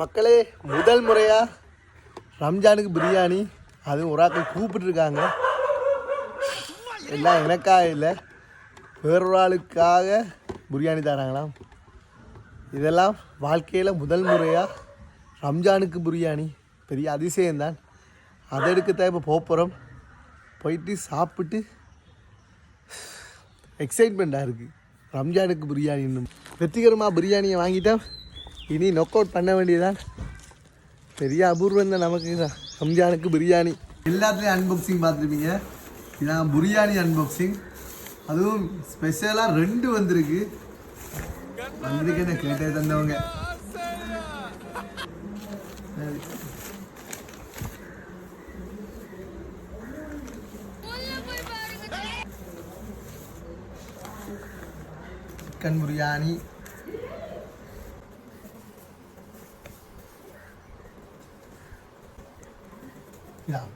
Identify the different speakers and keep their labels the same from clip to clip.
Speaker 1: மக்களே முதல் முறையாக ரம்ஜானுக்கு பிரியாணி அதுவும் ஒரு ஆக்கள் கூப்பிட்டுருக்காங்க. எல்லாம் எனக்காக இல்லை வேறொரு ஆளுக்காக பிரியாணி தராங்களாம். இதெல்லாம் வாழ்க்கையில் முதல் முறையாக ரம்ஜானுக்கு பிரியாணி. பெரிய அதிசயம்தான். அதை எடுக்கத்தான் இப்போ போகிறோம் போயிட்டு சாப்பிட்டு எக்ஸைட்மெண்ட்டாக இருக்குது ரம்ஜானுக்கு பிரியாணி இன்னும் வெற்றிகரமாக பிரியாணியை வாங்கிட்டேன் இனி நொக் அவுட் பண்ண வேண்டியதான் பெரிய அபூர்வம் தான் நமக்கு தான் ரம்ஜானுக்கு பிரியாணி. எல்லாத்துலேயும் அன்பாக்சிங் பார்த்துருப்பீங்க. இதான் பிரியாணி அன்பாக்சிங் அதுவும் ஸ்பெஷலாக ரெண்டு வந்திருக்கு. வந்திருக்கு என்ன கேட்டே தந்தவங்க. சிக்கன் பிரியாணி. 야.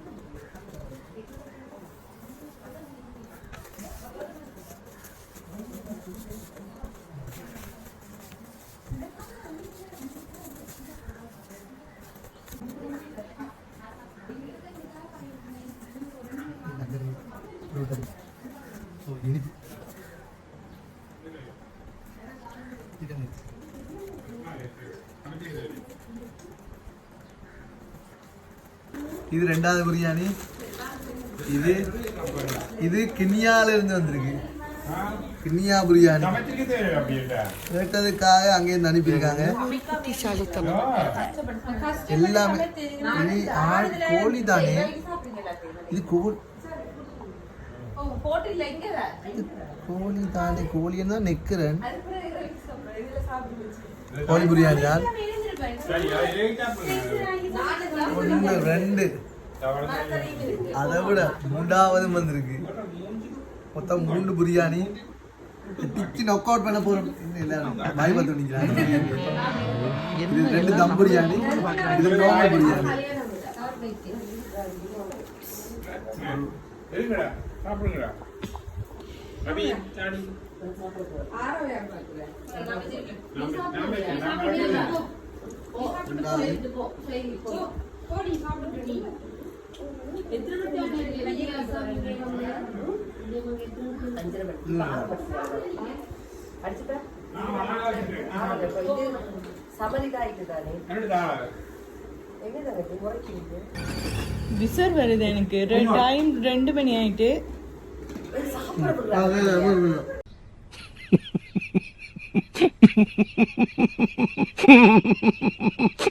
Speaker 1: 이름이 இது ரெண்டாவது பிரியாணி. இது இது கிண்ணியால இருந்து வந்திருக்கு. கிண்ணியா பிரியாணி. கேட்டதுக்காக அங்கேருந்து அனுப்பியிருக்காங்க. எல்லாமே இது கோழி தானே? இது கோழி கோழி தானே? கோழின்னு தான் நிற்கிறேன் கோழி பிரியாணி தான் ஒன்று ரெண்டு. அதை விட மூன்றாவது வந்திருக்கு. மொத்தம் மூன்று பிரியாணி. டிக்கி நொக் அவுட் பண்ண போறோம். எல்லாரும் பாய் பார்த்து நிற்கிறாங்க இது ரெண்டு தம் பிரியாணி. இது நார்மல் பிரியாணி.
Speaker 2: சாப்பிடுங்கடா.
Speaker 3: விசர் வருது எனக்கு ரெண்டு டைம் ரெண்டு மணி ஆயிட்டு ハハハハ!